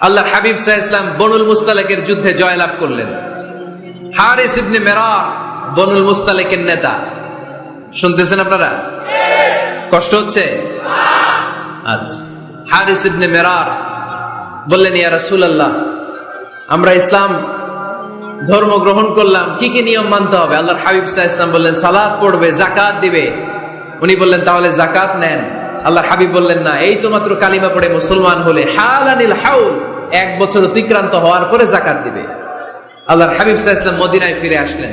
আল্লাহর হাবিব সাহা ইসলাম বনুল মুস্তালেকের যুদ্ধে জয়লাভ করলেন। হারিস ইবনে মেরার বনুল মুস্তালেকের নেতা। শুনতেছেন আপনারা? কষ্ট হচ্ছে? আচ্ছা। হারিস ইবনে মেরার বললেন, ইয়া রাসূলুল্লাহ, আমরা ইসলাম ধর্ম গ্রহণ করলাম, কি কি নিয়ম মানতে হবে? আল্লাহর হাবিব সাহা ইসলাম বললেন সালাদ পড়বে জাকাত দিবে। উনি বললেন, তাহলে জাকাত নেন। আল্লাহর হাবিব বললেন, না, এই তো মাত্র কালিমা পড়ে মুসলমান হলে হালানিল হাউল, এক বছর অতিক্রান্ত হওয়ার পরে জাকাত দিবে। আল্লাহর হাবিব সাহা ইসলাম মদিনায় ফিরে আসলেন।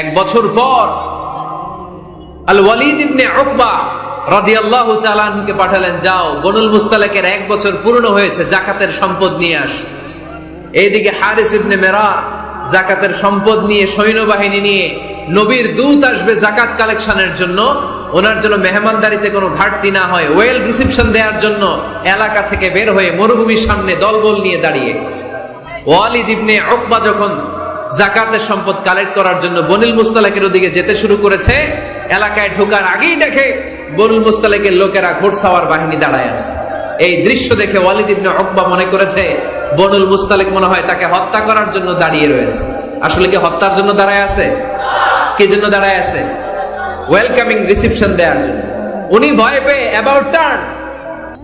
এক বছর পর আল ওয়ালিদ ইবনে উকবা রাদিয়াল্লাহু তাআলা আনহুকে পাঠালেন, যাও, বনুল মুস্তালাকের এক বছর পূর্ণ হয়েছে জাকাতের সম্পদ নিয়ে আস। এইদিকে হারিস ইবনে মেরার জাকাতের সম্পদ নিয়ে সৈন্যবাহিনী নিয়ে নবীর দূত আসবে জাকাত কালেকশনের জন্য। ওনার জন্য মেহমানদারিতে কোনো ঘাটতি না হয়। ওয়েল রিসিপশন দেওয়ার জন্য এলাকা থেকে বের হয়ে মরুভূমির সামনে দলবল নিয়ে দাঁড়িয়ে। ওয়ালিদ ইবনে উকবা যখন জাকাতের সম্পদ কালেক্ট করার জন্য বনিল মুস্তালাকের ওদিকে যেতে শুরু করেছে, এলাকায় ঢোকার আগেই দেখে বনুল মুস্তালাকের লোকেরা ঘোড়সাওয়ার বাহিনী দাঁড়ায় আছে। এই দৃশ্য দেখে ওয়ালিদ ইবনে উকবা মনে করেছে, বনুল মুস্তালেক মনে হয় তাকে হত্যা করার জন্য দাঁড়িয়ে রয়েছে। আসলে কি হত্যার জন্য দাঁড়ায় আছে? কি জন্য দাঁড়ায় আছে? ওয়েলকামিং রিসিপশন দেওয়ার জন্য। উনি ভয় পেয়ে অ্যাবাউট টার্ন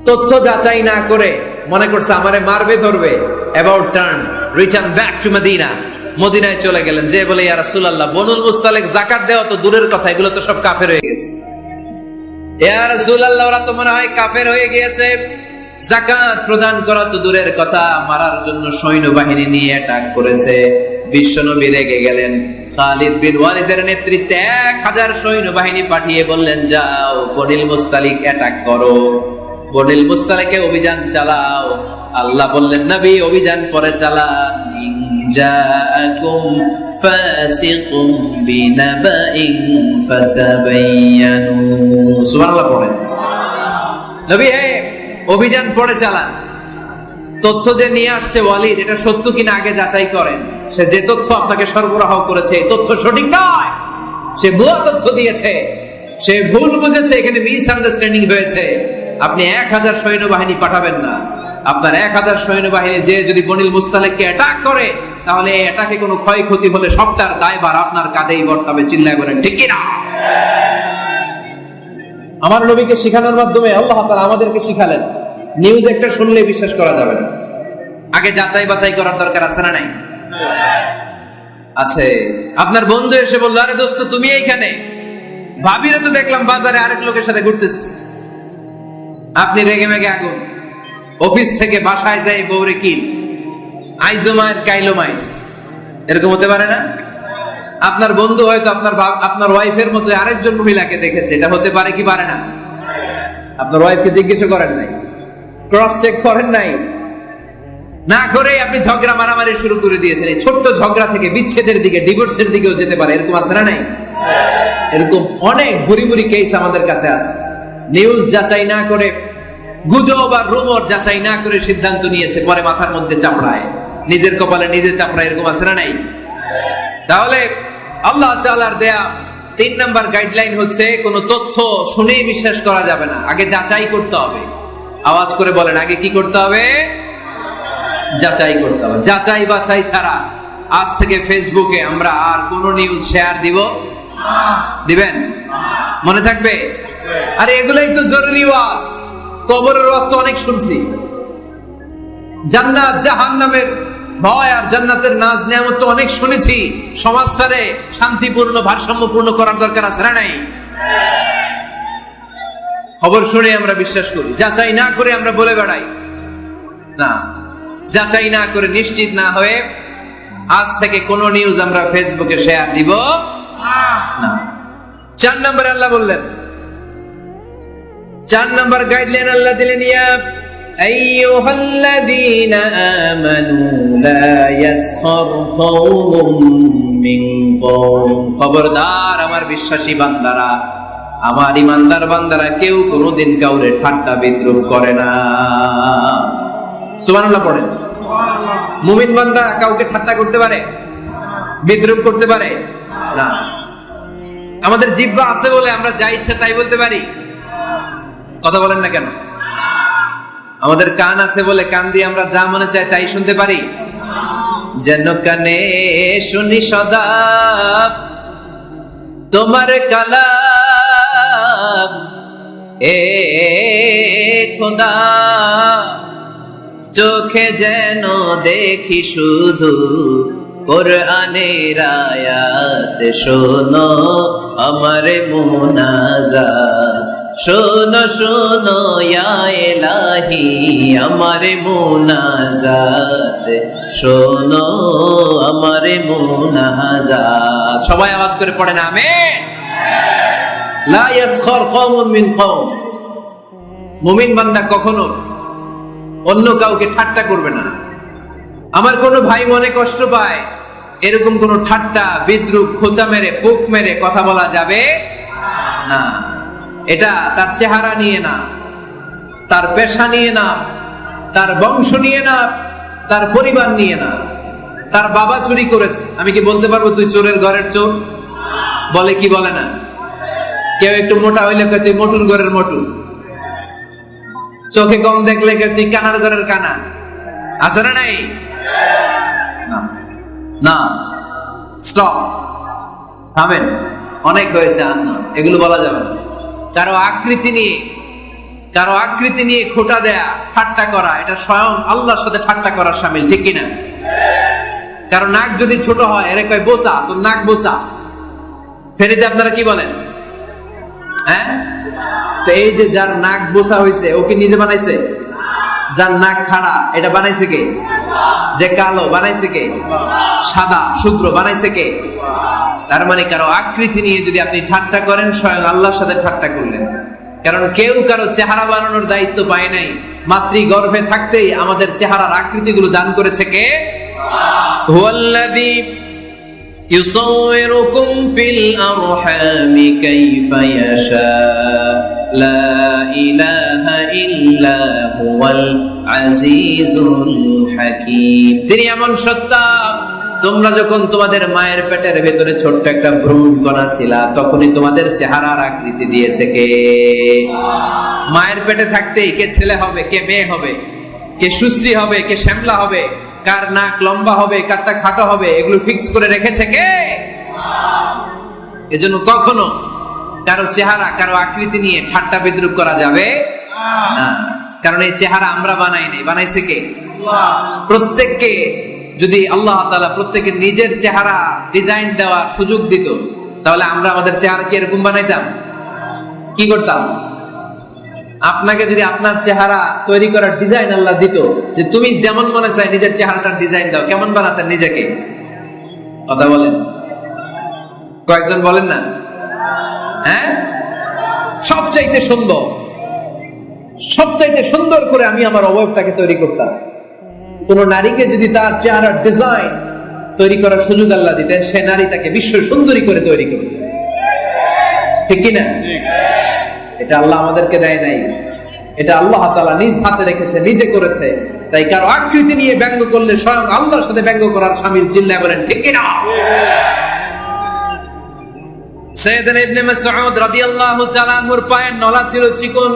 তথ্য যাচাই না করে মনে করছে আমারে মারবে, ধরবে। About turn return back to Medina মদিনায় চলে গেলেন। যে বলে, ইয়া রাসূলুল্লাহ, বনুল মুস্তালিক জাকাত দেওয়া তো দূরের কথা, এগুলো তো সব কাফের হয়ে গেছে। ইয়া রাসূলুল্লাহ, ওরা তো মনে হয় কাফের হয়ে গিয়েছে। জাকাত প্রদান করা তো দূরের কথা, মারার জন্য সৈন্যবাহিনী নিয়ে অ্যাটাক করেছে। বিশ্বনবী রেগে গেলেন। খালিদ বিন ওয়ালিদের নেতৃত্বে এক হাজার সৈন্যবাহিনী পাঠিয়ে বললেন, যাও, বনিল মুস্তালিক অ্যাটাক করো। বনিল মুস্তালিকে অভিযান চালাও। আল্লাহ বললেন, নবী, অভিযান পরে চালান। ইন জাআকুম ফাসিকুম বিনাবাইন ফাতাবায়ানু সুবহানাল্লাহ পড়েন। নবী অভিযান পরে চালান। তথ্য যে নিয়ে আসছে ওয়ালিদ, এটা সত্য কিনা আগে যাচাই করেন। সে যে তথ্য আপনাকে সরবরাহ করেছে তথ্য সঠিক নয়। সে ভুয়া তথ্য দিয়েছে। সে ভুল বুঝেছে, এখানে মিস আন্ডারস্ট্যান্ডিং হয়েছে। আপনি এক হাজার সৈন্যবাহিনী পাঠাবেন না। আপনার এক হাজার সৈন্যবাহিনী যে যদি বনিল মুস্তালেককে অ্যাটাক করে, তাহলে অ্যাটাকে কোনো ক্ষয়ক্ষতি হলে সবটার দায়ভার আপনার কাঁধেই বর্তাবে। চিল্লায় বলেন, ঠিক কিনা? আমার নবীকে শিখানোর মাধ্যমে আল্লাহ তাআলা আমাদেরকে শিখালেন। নিউজ একটা শুনলে বিশ্বাস করা যাবে না। আগে যাচাই বাছাই করার দরকার আছে না নাই? আছে। আপনার বন্ধু এসে বলল, আরে দোস্ত, তুমি এইখানে? ভাবিরে তো দেখলাম বাজারে আরেক লোকের সাথে ঘুরতেছ। আপনি রেগে মেগে আগুন। অফিস থেকে বাসায় যাই বৌরে কিল। আইজোমায়ের কাইলোমায়ের এরকম হতে পারে না? আপনার বন্ধু হয়তো আপনার আপনার ওয়াইফের মতো আরেকজন মহিলাকে দেখেছে। এটা হতে পারে কি পারে না? আপনার ওয়াইফকে জিজ্ঞেস করেন নাই। ক্রস চেক করেন নাই। না করে আপনি ঝগড়া মারামারি শুরু করে দিয়েছেন। এই ছোট্ট ঝগড়া থেকে বিচ্ছেদের দিকে ডিভোর্সের দিকেও যেতে পারে। এরকম আছে না নাই? এরকম অনেক বুড়ি বুড়ি কেস আমাদের কাছে আছে। নিউজ যাচাই না করে, গুজব আর রুমর যাচাই না করে সিদ্ধান্ত নিয়েছে, পরে মাথার মধ্যে চাপড়ায়। নিজের কপালে নিজে চাপড়ায়, এরকম আছে না নাই? তাহলে আল্লাহ চালার দেয়া তিন নাম্বার গাইডলাইন হচ্ছে, কোনো তথ্য শুনেই বিশ্বাস করা যাবে না। আগে যাচাই করতে হবে। আওয়াজ করে বলেন, আগে কি করতে হবে? যাচাই করতে হবে। যাচাই বাছাই ছাড়া আজ থেকে ফেসবুকে আমরা আর কোনো নিউজ শেয়ার দিব? দিবেন? মনে থাকবে? আরে, এগুলাই তো জরুরি ওয়াজ। কবরের ওয়াজ তো অনেক শুনছি। জান্নাত জাহান্নামের ভয় আর জান্নাতের নাজ নিয়ামত তো অনেক শুনেছি। সমাজটারে শান্তিপূর্ণ, ভারসাম্যপূর্ণ করার দরকার আছে না নাই? খবর শুনে আমরা বিশ্বাস করি। যাচাই না করে আমরা বলে বেড়াই। না, যাচাই না করে নিশ্চিত না হয়ে আজ থেকে কোন নিউজ আমরা ফেসবুকে শেয়ার দিব। না। চার নম্বর আল্লাহ বললেন। চার নম্বর গাইডলাইন আল্লাহ দিলেন, ইয়া أيها الذين آمنوا لا يسخر قوم من قوم খবরদার আমার বিশ্বাসী বান্দারা আমার ইমানদার বান্দারা কেউ কোনোদিন কাউরে ঠাট্টা বিদ্রুপ করে না সুবহানাল্লাহ পড়েন মুমিন বান্দা কাউকে ঠাট্টা করতে পারে বিদ্রুপ করতে পারে না আমাদের জিব্বা আছে বলে আমরা যা ইচ্ছা তাই বলতে পারি কথা বলেন না কেন আমাদের কান আছে বলে কান দিয়ে আমরা যা মনে চাই তাই শুনতে পারি? যেন কানে শুনি সদা তোমার কালাম। এ খোদা, চোখে যেন দেখি শুধু কোরআনের আয়াত। শোনো আমার মুনাজাত। শোনো শোনো এলাহি আমার মুনাজাত। শোনো, আমার মুনাজাত। সবাই আওয়াজ করে পড়ে না আমেন। লা ইয়াসখর কওমুন মিন কওম। মুমিন বান্দা কখনো অন্য কাউকে ঠাট্টা করবে না। আমার কোনো ভাই মনে কষ্ট পায়, এরকম কোনো ঠাট্টা, বিদ্রুপ, খোঁচা মেরে, পোক মেরে কথা বলা যাবে না। এটা তার চেহারা নিয়ে না, তার পেশা নিয়ে না, তার বংশ নিয়ে না, তার পরিবার নিয়ে না। তার বাবা চুরি করেছে। আমি কি বলতে পারব তুই চোরের ঘরের চোর? বলে কি বলে না? কেউ একটু মোটা হইলে কয়, তুই মটুর ঘরের মোটু। চোখে কম দেখলে তুই কানার ঘরের কানা। আছে না নাই। না। স্টপ। থামেন। অনেক হয়েছে, আন্ন। এগুলো বলা যাবে না। কারও আকৃতি নিয়ে, কারও আকৃতি নিয়ে খোটা দেয়া, ঠাট্টা করা, এটা স্বয়ং আল্লাহর সাথে ঠাট্টা করার সামিল, ঠিক কিনা? কারও নাক যদি ছোট হয়, এর কয়, বোচা, তোর নাক বোচা। ফেরিতে আপনারা কি বলেন? হ্যাঁ? তো এই যে যার নাক বোসা হয়েছে ও কি নিজে বানাইছে? যার নাক খাড়া, এটা বানাইছে কে? যে কালো, বানাইছে কে? সাদা, শুভ্র, বানাইছে কে? তার মানে কারো আকৃতি নিয়ে যদি আপনি ঠাট্টা করেন স্বয়ং আল্লাহর সাথে ঠাট্টা করলেন কারণ কেউ কারো চেহারা বানানোর দায়িত্ব পায় নাই মাতৃ গর্ভে থাকতেই আমাদের চেহারার আকৃতিগুলো দান করেছে কে হুয়াল্লাযী يصوركم في الأرحام كيف يشاء لا إله إلا هو العزيز الحكيم তিনি এমন সত্তা তোমরা যখন তোমাদের মায়ের পেটের ভেতরে ছোট্ট একটা ভ্রূণ কণা ছিলা তখনই তোমাদের চেহারার আকৃতি দিয়েছে কে? মায়ের পেটে থাকতেই কে ছেলে হবে কে মেয়ে হবে কে সুশ্রী হবে কে শ্যামলা হবে কার নাক লম্বা হবে কারটা খাটো হবে এগুলো ফিক্স করে রেখেছে কে? এজন্য কখনো কারও চেহারা কারও আকৃতি নিয়ে ঠাট্টা বিদ্রুপ করা যাবে না। কারণ এই চেহারা আমরা বানাই নাই বানাইছে কে? প্রত্যেককে যদি আল্লাহ তাআলা প্রত্যেকের নিজের চেহারা ডিজাইন দেওয়ার সুযোগ দিত, তাহলে আমরা আমাদের চেহারা কি এরকম বানাইতাম? কি করতাম? আপনাকে যদি আপনার চেহারা তৈরি করার ডিজাইন আল্লাহ দিত, যে তুমি যেমন মনে চাই নিজের চেহারাটার ডিজাইন দাও, কেমন বানাতেন নিজেকে? কথা বলেন। কয়েকজন বলেন না? হ্যাঁ? সবচাইতে সুন্দর সবচাইতে সুন্দর করে আমি আমার অবয়বটাকে তৈরি করতাম। কোন নারীকে যদি তার চেহারার ডিজাইন তৈরি করার সুযোগ আল্লাহ দিতেন, সে নারী তাকে বিশ্ব সুন্দরী করে তৈরি করত ঠিক কিনা? এটা আল্লাহ আমাদেরকে দেয় নাই। এটা আল্লাহ তাআলা নিজ হাতে রেখেছে, নিজে করেছে। তাই কারও আকৃতি নিয়ে ব্যঙ্গ করলে স্বয়ং আল্লাহর সাথে ব্যঙ্গ করার শামিল চিল্লায় বলেন, ঠিক কিনা? সৈয়দনা ইবনে মাসউদ রাদিয়াল্লাহু তাআলা আনহুর পায়ের নলা ছিল চিকন।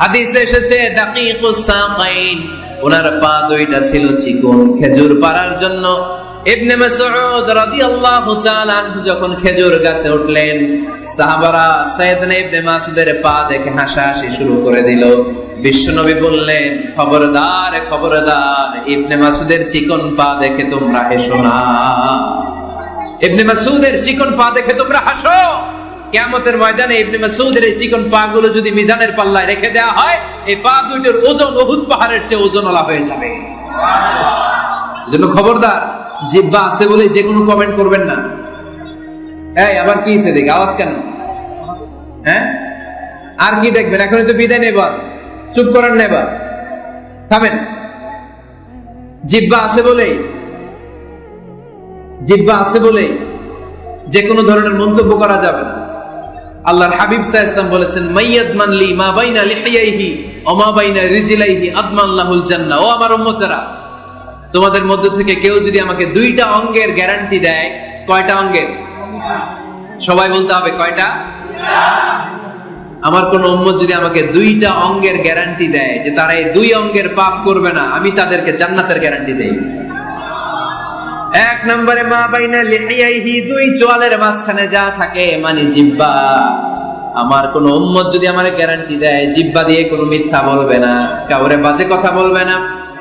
হাদিসে এসেছে, দাকিকুস সাকাইন। ওনার পা দুইটা ছিল চিকন। খেজুর পাড়ার জন্য ইবনে মাসউদ রাদিয়াল্লাহু তাআলা আনহু যখন খেজুর গাছে উঠলেন, সাহাবারা সাইয়েদনা ইবনে মাসউদের পা দেখে হাসাহাসি শুরু করে দিল। বিশ্বনবী বললেন, খবরদার খবরদার, ইবনে মাসউদের চিকন পা দেখে তোমরা হেসো না। ইবনে মাসউদের চিকন পা দেখে তোমরা হাসো। কিয়ামতের ময়দানে ইবনে মাসউদের এই চিকন পা গুলো যদি মিজানের পাল্লায় রেখে দেওয়া হয়, এই পা দুইটার ওজন উহুদ পাহাড়ের চেয়ে ওজনওয়ালা হয়ে যাবে। এজন্য খবরদার, জিব্বা আছে বলে যে কোনো কমেন্ট করবেন না। এই, আবার কি হইছে দেখ, আওয়াজ কেন? হ্যাঁ? আর কি দেখবেন? এখনই তো বিদায় নেবার চুপ করার নেবার থামেন। জিব্বা আছে বলে জিব্বা আছে বলে যে কোনো ধরনের মন্তব্য করা যাবে না। আল্লাহর হাবিব সাহ ইসলাম বলেছেন, মাইয়াদ মানলি মা বাইনা লিহিয়াইহি, ও মা বাইনা রিজিলাইহি, আদমান লাহুল ও আমার উম্মতেরা, তোমাদের মধ্য থেকে কেউ যদি আমাকে দুইটা অঙ্গের গ্যারান্টি দেয়, কয়টা অঙ্গের? সবাই বলতে হবে, কয়টা? আমার কোন উম্মত যদি আমাকে দুইটা অঙ্গের গ্যারান্টি দেয় যে তারা এই দুই অঙ্গের পাপ করবে না, আমি তাদেরকে জান্নাতের গ্যারান্টি দেই। এক নম্বরে মা বাইনা লিহিয়াইহি, দুই চোয়ালের মাঝখানে যা থাকে মানে জিব্বা। আমার কোন উম্মত যদি আমার গ্যারান্টি দেয়, জিব্বা দিয়ে কোনো মিথ্যা বলবে না, কাউরে বাজে কথা বলবে না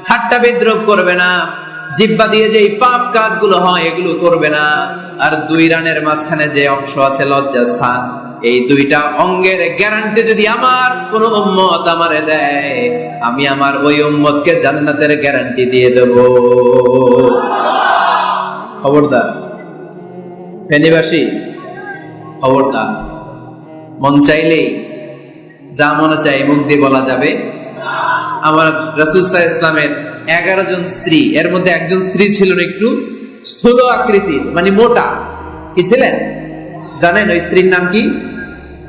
ঠাট্টা বিদ্রোপ করবে না, জিব্বা দিয়ে যে পাপ কাজগুলো হয় এগুলো করবে না। আর দুই রানের মাঝখানে যে অংশ আছে লজ্জাস্থান, এই দুইটা অঙ্গের গ্যারান্টি যদি আমার কোন উম্মত আমারে দেয়, আমি আমার ওই উম্মতকে জান্নাতের গ্যারান্টি দিয়ে দেব। খবরদার। ফেনীবাসী, খবরদার। মন চাইলেই যা মনে চাই মুখ দিয়ে বলা যাবে। আমার রসুল্লাহ ইসলামের এগারো জন স্ত্রী, এর মধ্যে একজন স্ত্রী ছিলেন একটু স্থূল আকৃতির মানে মোটা। কি ছিলেন? জানেন ওই স্ত্রীর নাম কি?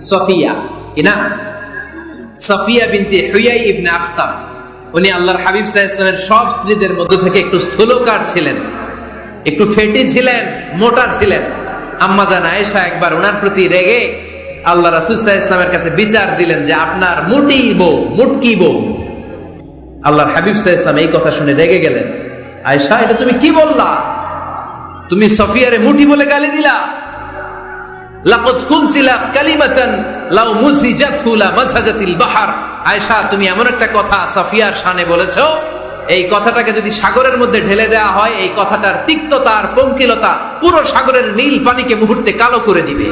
সফিয়া। কি না সফিয়া বিনতে হুয়াই ইবনে আখতাব। উনি আল্লাহর হাবিব সাহা ইসলামের সব স্ত্রীদের মধ্য থেকে একটু স্থূলকার ছিলেন। একটু ফেটে ছিলেন, মোটা ছিলেন। আম্মা জান আয়েশা একবার ওনার প্রতি রেগে আল্লাহ রাসুসাহ ইসলামের কাছে বিচার দিলেন যে আপনার মুটি বউ, মুটকি বউ। আল্লাহর হাবিব সাহ ইসলাম এই কথা শুনে রেগে গেলেন। আয়েশা, এটা তুমি কি বললা? তুমি সফিয়ারে মুটি বলে গালি দিলা। লাকত কুলছিলা কালিমাতান লাউ মুসিজাতহু লা মাসাজাতিল বাহার। আয়েশা, তুমি এমন একটা কথা সফিয়ার শানে বলেছ এই কথাটাকে যদি সাগরের মধ্যে ঢেলে দেওয়া হয়, এই কথাটার তিক্ততা আর পঙ্কিলতা পুরো সাগরের নীল পানিকে মুহূর্তে কালো করে দিবে।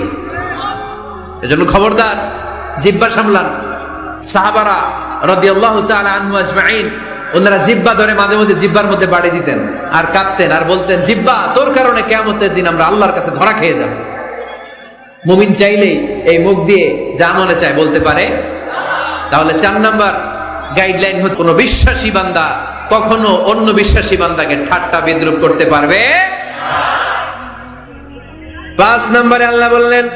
এজন্য খবরদার জিব্বা সামলান। সাহাবারা রাদিয়াল্লাহু আনহু আজমাইন, ওনারা জিব্বা ধরে মাঝে মাঝে জিব্বার মধ্যে বাড়ি দিতেন আর কাঁদতেন আর বলতেন, জিব্বা, তোর কারণে কেয়ামতের দিন আমরা আল্লাহর কাছে ধরা খেয়ে যাব। মুমিন চাইলেই এই মুখ দিয়ে যা মনে চায় বলতে পারে। তাহলে চার নাম্বার গাইডলাইন হচ্ছে, কোনো বিশ্বাসী বান্দা কখনো অন্য বিশ্বাসী বান্দাকে ঠাট্টা বিদ্রুপ করতে পারবে? পাঁচ নম্বরে আল্লাহ বললেন,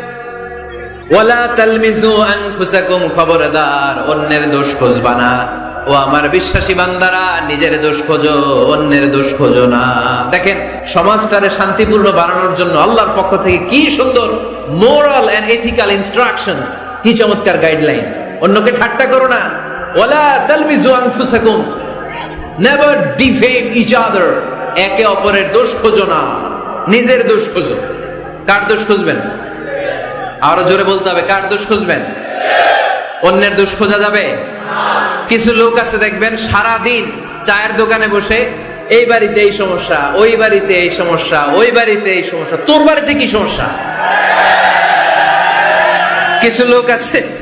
ওয়ালা তালমিজু আনফুসাকুম খবরদার, অন্যের দোষ খুঁজবা না। ও আমার বিশ্বাসী বান্দারা, নিজের দোষ খোঁজো, অন্যের দোষ খোঁজো না। দেখেন, সমাজটারে শান্তিপূর্ণ বানানোর জন্য আল্লাহর পক্ষ থেকে কি সুন্দর মোরাল এন্ড এথিক্যাল ইনস্ট্রাকশনস কি চমৎকার গাইডলাইন অন্যকে ঠাট্টা করো না। ওয়ালা তালমিজু আনফুসাকুম নেভার ডিফেম ইচ আদার একে অপরের দোষ খোঁজো না নিজের দোষ খোঁজো কার দোষ খুঁজবেন আরও জোরে বলতে হবে কার দোষ খুঁজবেন অন্যের দোষ খোঁজা যাবে কিছু লোক আছে দেখবেন সারা দিন চায়ের দোকানে বসে এই বাড়িতে এই সমস্যা ওই বাড়িতে এই সমস্যা ওই বাড়িতে এই সমস্যা তোর বাড়িতে কি সমস্যা? কিছু লোক আছে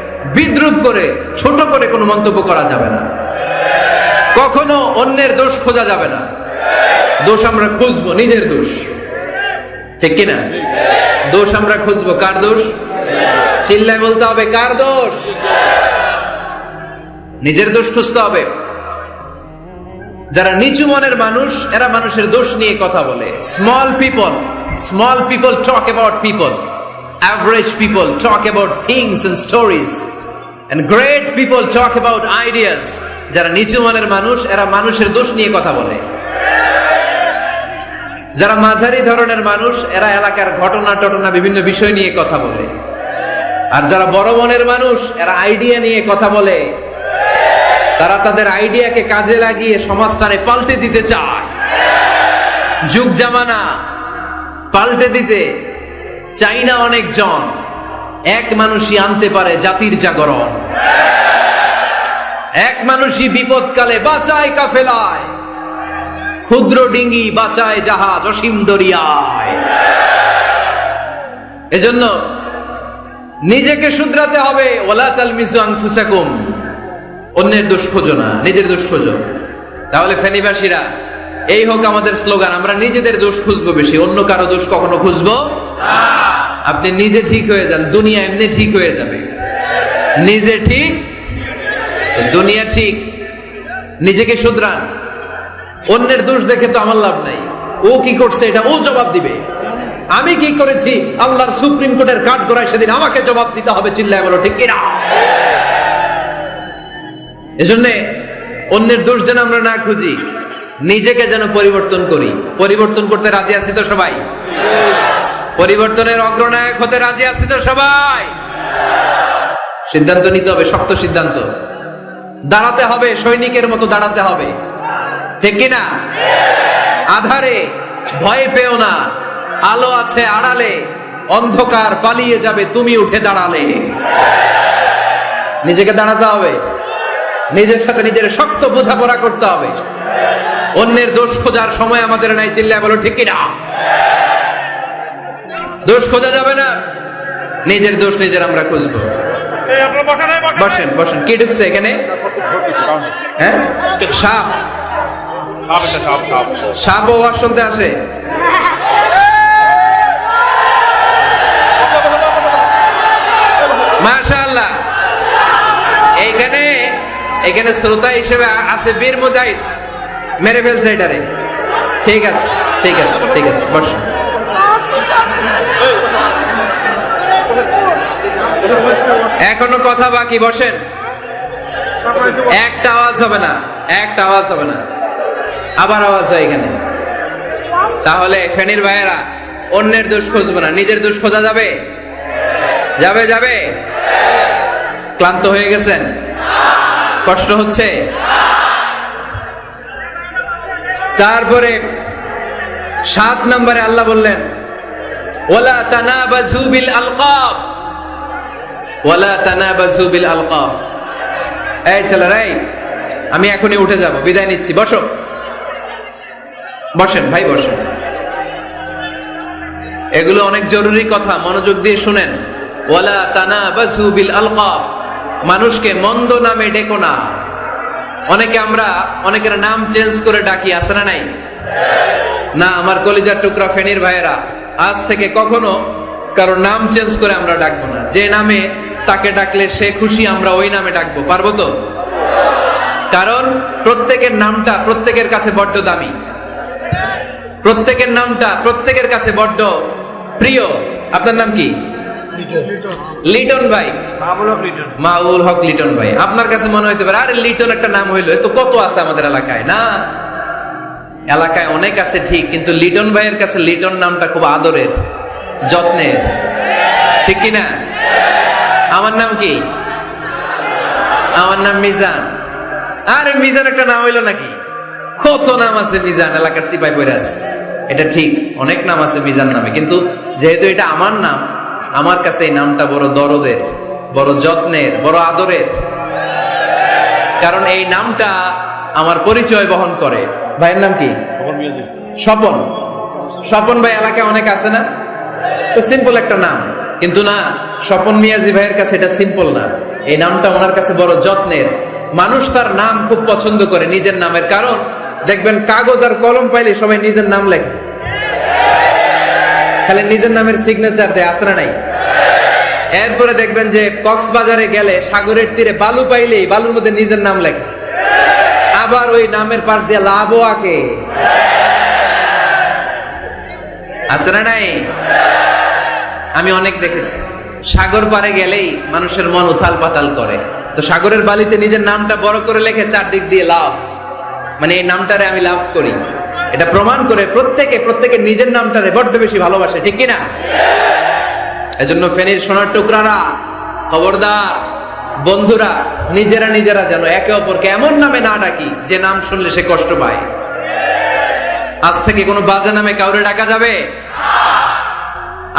বিদ্রুপ করে, ছোট করে কোনো মন্তব্য করা যাবে না। কখনো অন্যের দোষ খোঁজা যাবে না। দোষ আমরা খুঁজবো, নিজের দোষ। ঠিক কিনা? দোষ আমরা খুঁজবো, কার দোষ? চিল্লায় বলতে হবে, কার দোষ? নিজের দোষ খুঁজতে হবে। যারা নিচু মনের মানুষ, এরা মানুষের দোষ নিয়ে কথা বলে। Small people small people talk about people average people talk about things and stories and great people talk about ideas যারা নিচু মনের মানুষ, এরা মানুষের দোষ নিয়ে কথা বলে। যারা মাঝারি ধরনের মানুষ, এরা এলাকার ঘটনা টটনা বিভিন্ন বিষয় নিয়ে কথা বলে। আর যারা বড় মনের মানুষ, এরা আইডিয়া নিয়ে কথা বলে। তারা তাদের আইডিয়াকে কাজে লাগিয়ে সমাজটারে পাল্টে দিতে চায়। যুগ জামানা, পাল্টে দিতে। চাই না অনেকজন এক মানুষই আনতে পারে জাতির জাগরণ। এক মানুষই বিপদকালে বাঁচায় কাফেলায়। ক্ষুদ্র ডিঙ্গি বাঁচায় জাহাজ অসীম দরিয়ায়। এজন্য নিজেকে শুধরাতে হবে ওলা তালমিজু আনফুসাকুম। অন্যের দোষ খোঁজো না, নিজের দোষ খোঁজো। তাহলে ফেনীবাসীরা, এই হোক আমাদের স্লোগান, আমরা নিজেদের দোষ খুঁজবো বেশি, অন্য কারও দোষ কখনো খুঁজবো আপনি নিজে ঠিক হয়ে যান, দুনিয়া এমনি ঠিক হয়ে যাবে। নিজে ঠিক দুনিয়া ঠিক। নিজেকে শুধরান। অন্যের দোষ দেখে তো আমার লাভ নাই। ও কি করছে, এটা ও জবাব দিবে। আমি কি করেছি? আল্লাহর সুপ্রিম কোর্টের কাঠ গড়ায় সেদিন আমাকে জবাব দিতে হবে, চিল্লায় বলো, ঠিক কিনা? এজন্য অন্যের দোষ যেন আমরা না খুঁজি, নিজেকে যেন পরিবর্তন করি। পরিবর্তন করতে রাজি আছি তো সবাই? পরিবর্তনের অগ্রনায়ক হতে রাজি আছি তো সবাই? সিদ্ধান্ত নিতে হবে, শক্ত সিদ্ধান্ত। দাঁড়াতে হবে, সৈনিকের মতো দাঁড়াতে হবে। ঠিক কিনা? আধারে, ভয় পেও না। আলো আছে আড়ালে, অন্ধকার পালিয়ে যাবে, তুমি উঠে দাঁড়ালে। নিজেকে দাঁড়াতে হবে। নিজের সাথে নিজের শক্ত বোঝাপড়া করতে হবে। অন্যের দোষ খোঁজার সময় আমাদের নাই, চিল্লায় বলো, ঠিক কিনা? দোষ খোঁজা যাবে না। নিজের দোষ নিজের আমরা খুঁজবো। বসেন বসেন বসেন বসেন। কি ঢুকছে এখানে? হ্যাঁ? সাপ। সাপ ও ওয়াজ শুনতে আসে মাশাআল্লাহ। এইখানে এখানে শ্রোতা হিসেবে আছে বীর মুজাহিদ। মেরে ফেলছে এটারে। ঠিক আছে ঠিক আছে ঠিক আছে। বস এখনও কথা বাকি, বসেন। একটা আওয়াজ হবে না, একটা আওয়াজ হবে না। আবার আওয়াজ হয় এখানে। তাহলে ফেনীর ভাইয়েরা, অন্যের দোষ খুঁজবো না। নিজের দোষ খোঁজা যাবে? যাবে যাবে? ক্লান্ত হয়ে গেছেন? কষ্ট হচ্ছে? তারপরে সাত নম্বরে আল্লাহ বললেন, ওলা তানাবাজু বিল আলকাব। আমি এখনই উঠে যাব, বিদায় নিচ্ছি, বসো। বসেন, ভাই, বসেন। এগুলো অনেক জরুরি কথা, মনোযোগ দিয়ে শুনেন। ওয়ালা তানাবাজু বিল আলকাব মানুষকে মন্দ নামে ডেকো না। অনেকে আমরা, অনেকের নাম চেঞ্জ করে ডাকি, আছে না নাই? না, আমার কলিজার টুকরা ফেনীর ভাইয়েরা, আজ থেকে কখনো কারও নাম চেঞ্জ করে আমরা ডাকবো না। যে নামে তাকে ডাকলে সে খুশি আমরা ওই নামে ডাকবো। পারব তো? কারণ প্রত্যেকের নামটা প্রত্যেকের কাছে বড্ড দামি। প্রত্যেকের নামটা প্রত্যেকের কাছে বড্ড প্রিয়। আপনার নাম কি? লিটন। ভাই। মাউল হক লিটন। ভাই। আপনার কাছে মনে হইতে পারে আরে লিটন একটা নাম হইল তো কত আছে আমাদের এলাকায় না? এলাকায় অনেক আছে ঠিক কিন্তু লিটন ভাইয়ের কাছে লিটন নামটা খুব আদরের যত্নের। ঠিক কি না আমার নাম কি? আমার নাম মিজান। আরে মিজান একটা নাম হইল নাকি? কত নাম আছে মিজান? এলাকার সিপাই বৈরাস এটা ঠিক অনেক নাম আছে মিজান নামে কিন্তু যেহেতু এটা আমার নাম আমার কাছে এই নামটা বড় দরদের বড় যত্নের বড় আদরের। কারণ এই নামটা আমার পরিচয় বহন করে। ভাইয়ের নাম কি? স্বপন স্বপন। ভাই এলাকায় অনেক আছে না? তো সিম্পল একটা নাম। কিন্তু না, স্বপন মিয়াজি ভাইয়ের কাছে এটা সিম্পল না। এই নামটা ওনার কাছে বড় যত্নের। মানুষ তার নাম খুব পছন্দ করে নিজের নামের কারণ, দেখবেন কাগজ আর কলম পাইলে সবাই নিজের নাম লেখে। খালি নিজের নামের সিগনেচার দেয়, আসরা নাই। এরপরে দেখবেন যে কক্সবাজারে গেলে সাগরের তীরে বালু পাইলেই বালুর মধ্যে নিজের নাম লেখে। আবার ওই নামের পাশ দিয়ে লাভও আঁকে। না নাই? আমি অনেক দেখেছি। সাগর পারে গেলেই মানুষের মন উথাল পাতাল করে। তো সাগরের বালিতে নিজের নামটা বড় করে লেখে চারদিক দিয়ে লাভ মানে এই নামটারে আমি লাভ করি। এটা প্রমাণ করে প্রত্যেকে প্রত্যেকে নিজের নামটারে বড্ড বেশি ভালোবাসে, ঠিক কিনা? এজন্য ফেনীর সোনার টুকরারা, খবরদার, বন্ধুরা, নিজেরা নিজেরা যেন একে অপরকে এমন নামে না ডাকি, যে নাম শুনলে সে কষ্ট পায়। আজ থেকে কোনো বাজে নামে কাউরে ডাকা যাবে?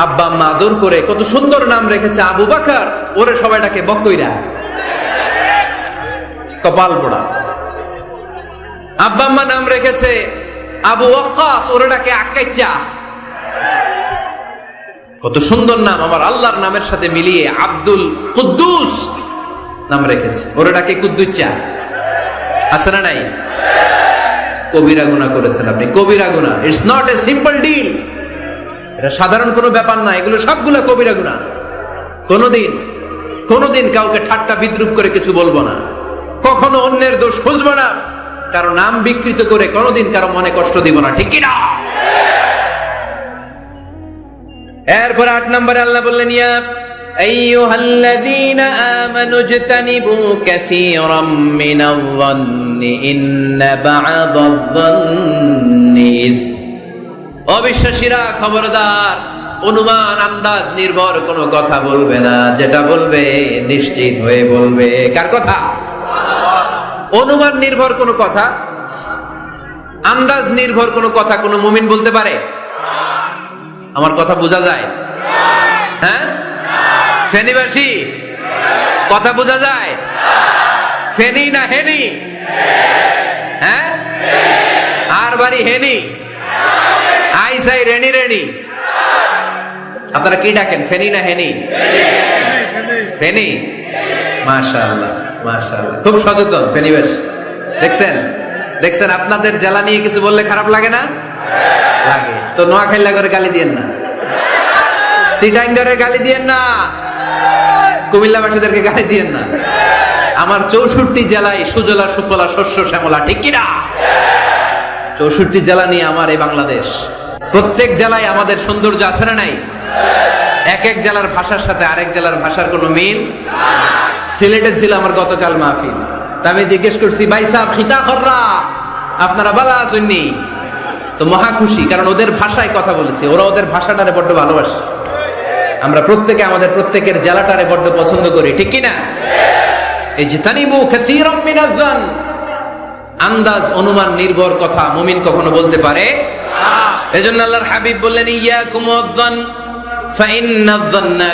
আব্বা আম্মা আদর করে কত সুন্দর নাম রেখেছে আবু বাকার, ওরে সবাই ডাকে বকইরা। কপাল পোড়া। আব্বা আম্মা নাম রেখেছে আবু ওয়াক্কাস, ওরে ডাকে আক্কাইচা কত সুন্দর নাম, আমার আল্লাহর নামের সাথে মিলিয়ে আব্দুল কুদ্দুস নাম রেখেছে, ওরে ডাকে কুদ্দুচ্চা। আছে না নাই? কবিরা গুণা করেছেন আপনি, কবিরা গুণা it's not a simple deal এটা সাধারণ কোনো ব্যাপার না এগুলো সবগুলো কবিরা গুণা কোনোদিন কোনোদিন কাউকে ঠাট্টা বিদ্রুপ করে কিছু বলবো না কখনো অন্যের দোষ খুঁজবো না কারো নাম বিকৃত করে কোনোদিন কারো মনে কষ্ট দিব না ঠিক কিনা এরপর আট নম্বরে আল্লাহ বললেন ইয়া أيها الذين آمنوا اجتنبوا كثيرا من الظن إن بعض الظن إثم অবিশ্বাসীরা খবরদার, অনুমান, আন্দাজ, নির্ভর, কোনো কথা বলবে না। যেটা বলবে নিশ্চিত হয়ে বলবে। কার কথা? অনুমান, নির্ভর কোনো কথা? আন্দাজ, নির্ভর কোনো কথা কোনো মুমিন বলতে পারে? আমার কথা বোঝা যায়? হ্যাঁ? ফেনীবাসী? কথা বোঝা যায়? ফেনি না হেনি? হ্যাঁ? আর বাড়ি হেনি? আই সাই রেনি রেনি। আপনারা কি ডাকেন? ফেনি না হেনি? ফেনি। মাশাআল্লাহ মাশাআল্লাহ। খুব সচেতন দেখছেন? দেখছেন? আপনাদের জেলা নিয়ে কিছু বললে খারাপ লাগে না? লাগে। তো করে গালি দিয়েন না। সিটাঙ্গারে গালি দিয়েন না। কুমিল্লাবাসীদেরকে গালি দিয়েন না। আমার চৌষট্টি জেলায় সুজলা, সুফলা, শস্য, শ্যামলা, ঠিক কিনা? চৌষট্টি জেলা নিয়ে আমার এই বাংলাদেশ। প্রত্যেক জেলায় আমাদের সৌন্দর্য আছে না নাই? এক এক জেলার ভাষার সাথে আরেক জেলার ভাষার কোনো মিল? সিলেটে ছিল আমার গতকাল মাহফিল। তা আমি জিজ্ঞেস করছি, ভাই সাহেব, খিতা খররা? আপনারা বালা আসেননি তো মহা খুশি, কারণ ওদের ভাষায় কথা বলেছে। ওরা ওদের ভাষাটারে বড্ড ভালোবাসে। আমরা প্রত্যেকে আমাদের প্রত্যেকের জেলাটারে বড্ড পছন্দ করি, ঠিক কি না এই যে তানিবু কাসীরাম মিনাজ-জান। আন্দাজ, অনুমান, নির্ভর কথা মুমিন কখনো বলতে পারে এজন্য আল্লাহর হাবিব বললেন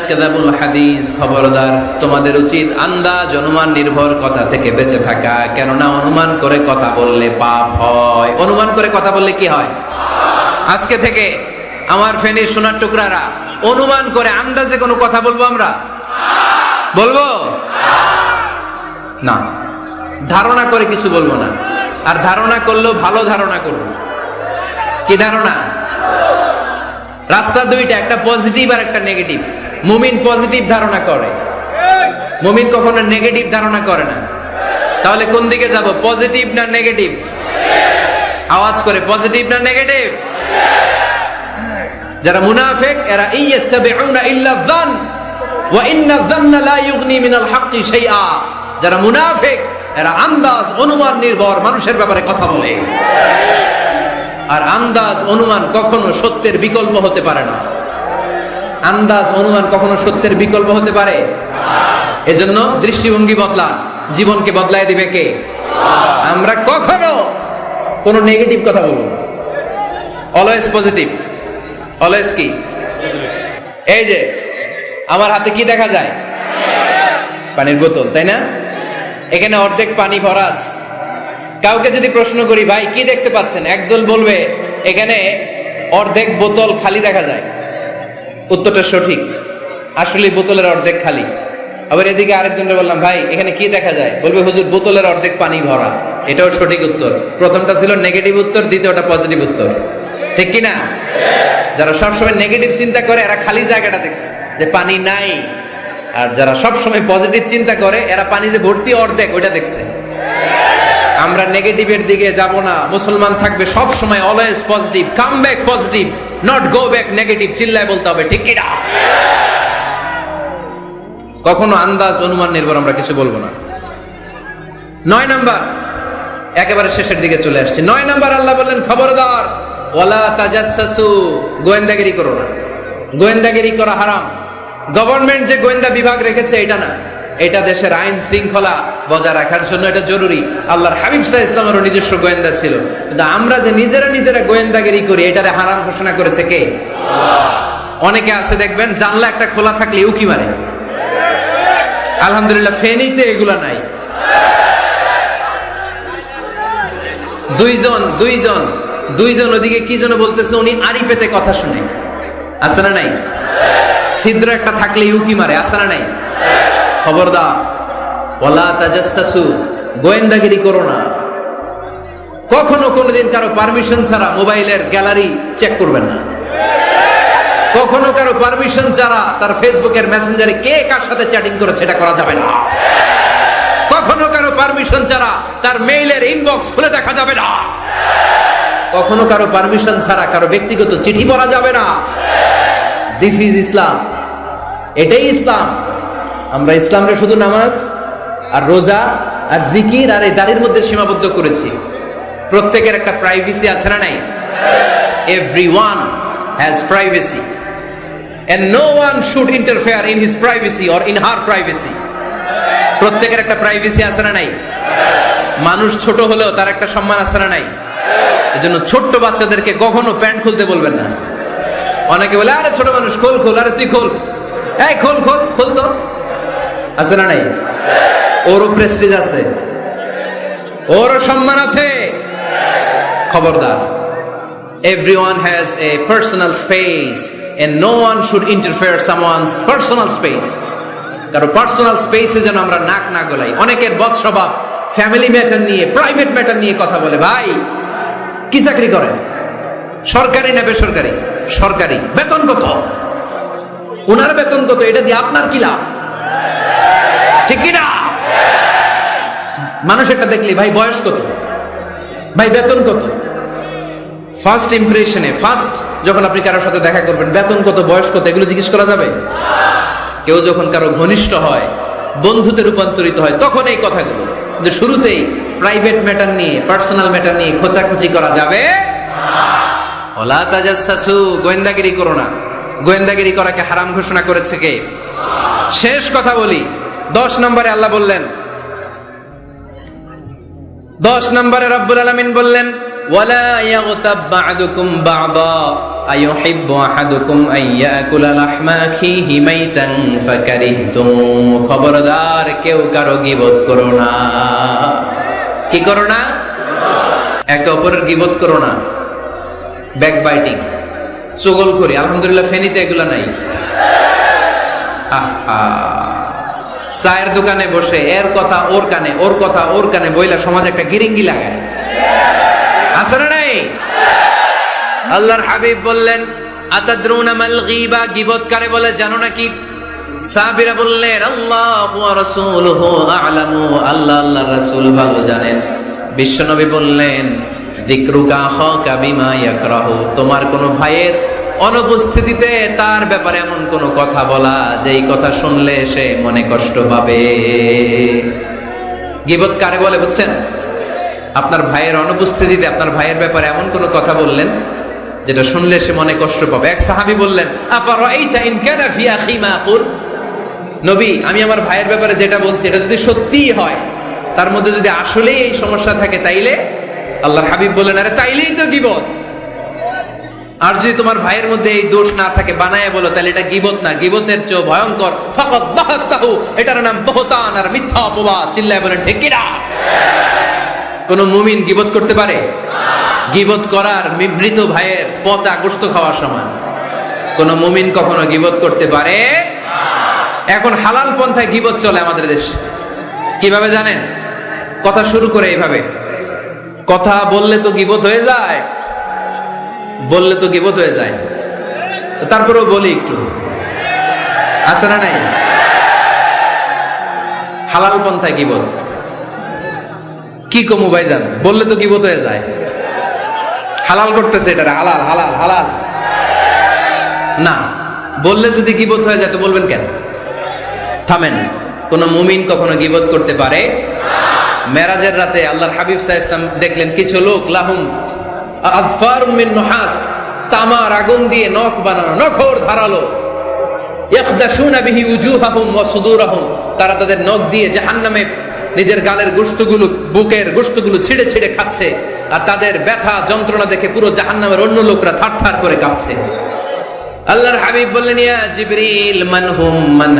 কাযাবুল হাদিস। খবরদার, তোমাদের উচিত আন্দাজ, অনুমান, নির্ভর কথা থেকে বেঁচে থাকা। কেননা অনুমান করে কথা বললে পাপ হয়। অনুমান করে কথা বললে কি হয়? আজকে থেকে আমার ফেনীর সোনার টুকরারা, অনুমান করে আন্দাজে কোনো কথা বলব আমরা? বলব? না। ধারণা করে কিছু বলব না। আর ধারণা করলেও ভালো ধারণা করব। কি ধারণা? রাস্তা দুইটা, একটা পজিটিভ আর একটা নেগেটিভ মুমিন পজিটিভ ধারণা করে। মুমিন কখনো নেগেটিভ ধারণা করে না। তাহলে কোন দিকে যাব? পজিটিভ না নেগেটিভ আওয়াজ করে পজিটিভ না নেগেটিভ যারা মুনাফিক, এরা ইয়াত্তাবিউনা ইল্লা যান, ওয়া ইন্না যান্না লা ইউগনি মিনাল হাক্কি শাইআ। যারা মুনাফিক, এরা আন্দাজ, অনুমান নির্ভর, মানুষের ব্যাপারে কথা বলে। আর আন্দাজ অনুমান কখনো সত্যের বিকল্প হতে পারে না। আন্দাজ অনুমান কখনো সত্যের বিকল্প হতে পারে? এজন্য দৃষ্টিভঙ্গি বদলা, জীবনকে বদলায় দিবে কে? আমরা কখনো কোনো নেগেটিভ কথা বলব অলওয়েজ পজিটিভ অলওয়েজ কি? এই যে, আমার হাতে কি দেখা যায়? পানির বোতল, তাই না? এখানে অর্ধেক পানি ভরাস। কাউকে যদি প্রশ্ন করি, ভাই, কি দেখতে পাচ্ছেন? একদল বলবে, এখানে অর্ধেক বোতল খালি দেখা যায়। উত্তরটা সঠিক। আসলে বোতলের অর্ধেক খালি। আবার এদিকে আরেকজনকে বললাম, ভাই, এখানে কি দেখা যায়? বলবে, হুজুর, বোতলের অর্ধেক পানি ভরা। এটাও সঠিক উত্তর। প্রথমটা ছিল নেগেটিভ উত্তর, দ্বিতীয়টা পজিটিভ উত্তর। ঠিক কি না যারা সবসময় নেগেটিভ চিন্তা করে, এরা খালি জায়গাটা দেখছে, যে পানি নাই। আর যারা সবসময় পজিটিভ চিন্তা করে, এরা পানি যে ভর্তি অর্ধেক, ওইটা দেখছে। আমরা নেগেটিভের দিকে যাব না। মুসলমান থাকবে সব সময় always positive come back positive not go back negative চিল্লায় বলতে হবে, ঠিক কিনা? কখনো আন্দাজ, অনুমান, নির্ভর আমরা কিছু বলব না। নয় নাম্বার, একেবারে শেষের দিকে চলে আসছে। নয় নাম্বার, আল্লাহ বললেন, খবরদার, ওয়ালা তাজাসসু গোয়েন্দাগিরি করো না। গোয়েন্দাগিরি করা হারাম। গভর্নমেন্ট যে গোয়েন্দা বিভাগ রেখেছে, এটা না। এটা দেশের আইন শৃঙ্খলা বজায় রাখার জন্য এটা জরুরি। আল্লাহর হাবিব সাহ ইসলামেরও নিজস্ব গোয়েন্দা ছিল। কিন্তু আমরা যে নিজেরা নিজেরা গোয়েন্দাগিরি করি এটারে হারাম ঘোষণা করেছে কে? অনেকে আছে দেখবেন জানলা একটা খোলা থাকলে উকি মারে। আলহামদুলিল্লাহ ফেনীতে এগুলা নাই। দুইজন দুইজন দুইজন ওদিকে কি যেন বলতেছে উনি আড়ি পেতে কথা শুনে। আছে না নাই? ছিদ্র একটা থাকলে ইউকি মারে আছে না নাই? খবরদার। ওলা তাজাসসু গোয়েন্দাগিরি করো না। কখনো কোনোদিন কারও পারমিশন ছাড়া মোবাইলের গ্যালারি চেক করবেন না। কখনো কারও পারমিশন ছাড়া তার ফেসবুকের মেসেঞ্জারে কে কার সাথে চ্যাটিং করেছে এটা করা যাবে না। কখনো কারও পারমিশন ছাড়া তার মেইলের ইনবক্স খুলে দেখা যাবে না। কখনো কারও পারমিশন ছাড়া কারও ব্যক্তিগত চিঠি পড়া যাবে না। দিস ইজ ইসলাম এটাই ইসলাম আমরা ইসলামরে শুধু নামাজ, আর রোজা, আর জিকির, আর এই দাড়ির মধ্যে সীমাবদ্ধ করেছি। প্রত্যেকের একটা প্রাইভেসি আছে না নাই? Everyone has privacy and no one should interfere in his privacy or in her privacy প্রত্যেকের একটা প্রাইভেসি আছে না নাই? মানুষ ছোট হলেও তার একটা সম্মান আছে না নাই? এজন্য ছোট্ট বাচ্চাদেরকে কখনো প্যান্ট খুলতে বলবেন না। অনেকে বলে, আরে ছোট মানুষ, খোল খোল, আরে তুই খোল। এই, খোল খোল খোল তো। আছে না নাই? ওরও প্রেস্টিজ আছে। ওরও সম্মান আছে। খবরদার, everyone has a personal space and no one should interfere someone's personal space. কারও পার্সোনাল স্পেসে যেন আমরা নাক না গলাই অনেকের বদ ফ্যামিলি ম্যাটার নিয়ে প্রাইভেট ম্যাটার নিয়ে কথা বলে। ভাই, কি চাকরি করেন? সরকারি না বেসরকারি? সরকারি। বেতন কত? ওনার বেতন কত? এটা দিয়ে আপনার কি লাভ? ঠিক কি না মানুষ একটা দেখলি, ভাই বয়স কত? ভাই বেতন কত? ফার্স্ট ইমপ্রেশনে ফার্স্ট যখন আপনি কারোর সাথে দেখা করবেন, বেতন কত, বয়স কত, এগুলো জিজ্ঞেস করা যাবে? কেউ যখন কারও ঘনিষ্ঠ হয়, বন্ধুতে রূপান্তরিত হয়, তখন এই কথাগুলো। কিন্তু শুরুতেই প্রাইভেট ম্যাটার নিয়ে পার্সোনাল ম্যাটার নিয়ে খোঁচাখুচি করা যাবে ওলা তাজাসসু গোয়েন্দাগিরি করো না। গোয়েন্দাগিরি করাকে হারাম ঘোষণা করেছে কে? শেষ কথা বলি। দশ নম্বরে আল্লাহ বললেন, দশ নম্বরে রব্বুল আলামিন বললেন খবরদার কেউ কারও গীবত করো না। কি করো না? একে অপরের গীবত করো না। ব্যাক বাইটিং চগল করি, আলহামদুলিল্লাহ ফেনীতে এগুলা নাই। আহা। চায়ের দোকানে বসে, এর কথা ওর কানে, ওর কথা ওর কানে বইলা সমাজ একটা গিরিঙ্গি লাগায়। আছে না নাই? আল্লাহর হাবিব বললেন কারে বলে, জানো নাকি? বললেন, আল্লাহু জানেন। বিশ্বনবী বললেন তোমার কোন ভাইয়ের অনুপস্থিতিতে তার ব্যাপারে এমন কোন কথা বলা, যেই কথা শুনলে সে মনে কষ্ট পাবে। গিবত কারে বলে বুঝছেন? আপনার ভাইয়ের অনুপস্থিতিতে আপনার ভাইয়ের ব্যাপারে এমন কোন কথা বললেন, যেটা শুনলে সে মনে কষ্ট পাবে। এক সাহাবী বললেন মা নবী, আমি আমার ভাইয়ের ব্যাপারে যেটা বলছি, এটা যদি সত্যিই হয়, তার মধ্যে যদি আসলেই এই সমস্যা থাকে, তাইলে আল্লাহর হাবিব বললেন, আরে তাইলেই তো গিবত। আর যদি তোমার ভাইয়ের মধ্যে এই দোষ না থাকে, বানায় বলো, তাহলে এটা গিবত না। গিবতের চেয়ে ভয়ঙ্কর। ফাকাত বাহাত্তাহু, এটার নাম বহতান আর মিথ্যা অপবাদ। চিল্লায় বলেন, ঠিক কিনা? মুমিন গিবত করতে পারে? গিবত করার মৃত ভাইয়ের পচা গোস্ত খাওয়ার সময়। কোন মুমিন কখনো গিবত করতে পারে? এখন হালাল পন্থায় গিবত চলে আমাদের দেশে। কীভাবে জানেন? কথা শুরু করে এইভাবে। কথা বললে তো গিবত হয়ে যায়। বললে তো গিবত হয়ে যায়। তারপরেও বলি একটু। আছে না নাই? হালাল পন্থায় গিবত। কি কমু ভাইজান? বললে তো গিবত হয়ে যায়। হালাল করতেছে এটা হালাল হালাল হালাল। না, বললে যদি গিবত হয়ে যায় তো বলবেন কেন? থামেন, কোন মুমিন কখনো গিবত করতে পারে মেরাজের রাতে আল্লাহর হাবিব সাহা ইসলাম দেখলেন কিছু লোক, লাহুম তামার আগুন দিয়ে নখ বানানো নখর ধারালো ইয়াখদাশুনা বিহি উজুহাহুম ওয়া সুদুরাহুম তারা তাদের নখ দিয়ে জাহান্নামে নিজের গালের গোশতগুলো বুকের গোশতগুলো ছিঁড়ে ছিঁড়ে খাচ্ছে আর তাদের ব্যথা যন্ত্রণা দেখে পুরো জাহান্নামের অন্য লোকরা থারথার করে কাঁপছে আল্লাহর হাবিব বললেন ইয়া মানহুম মান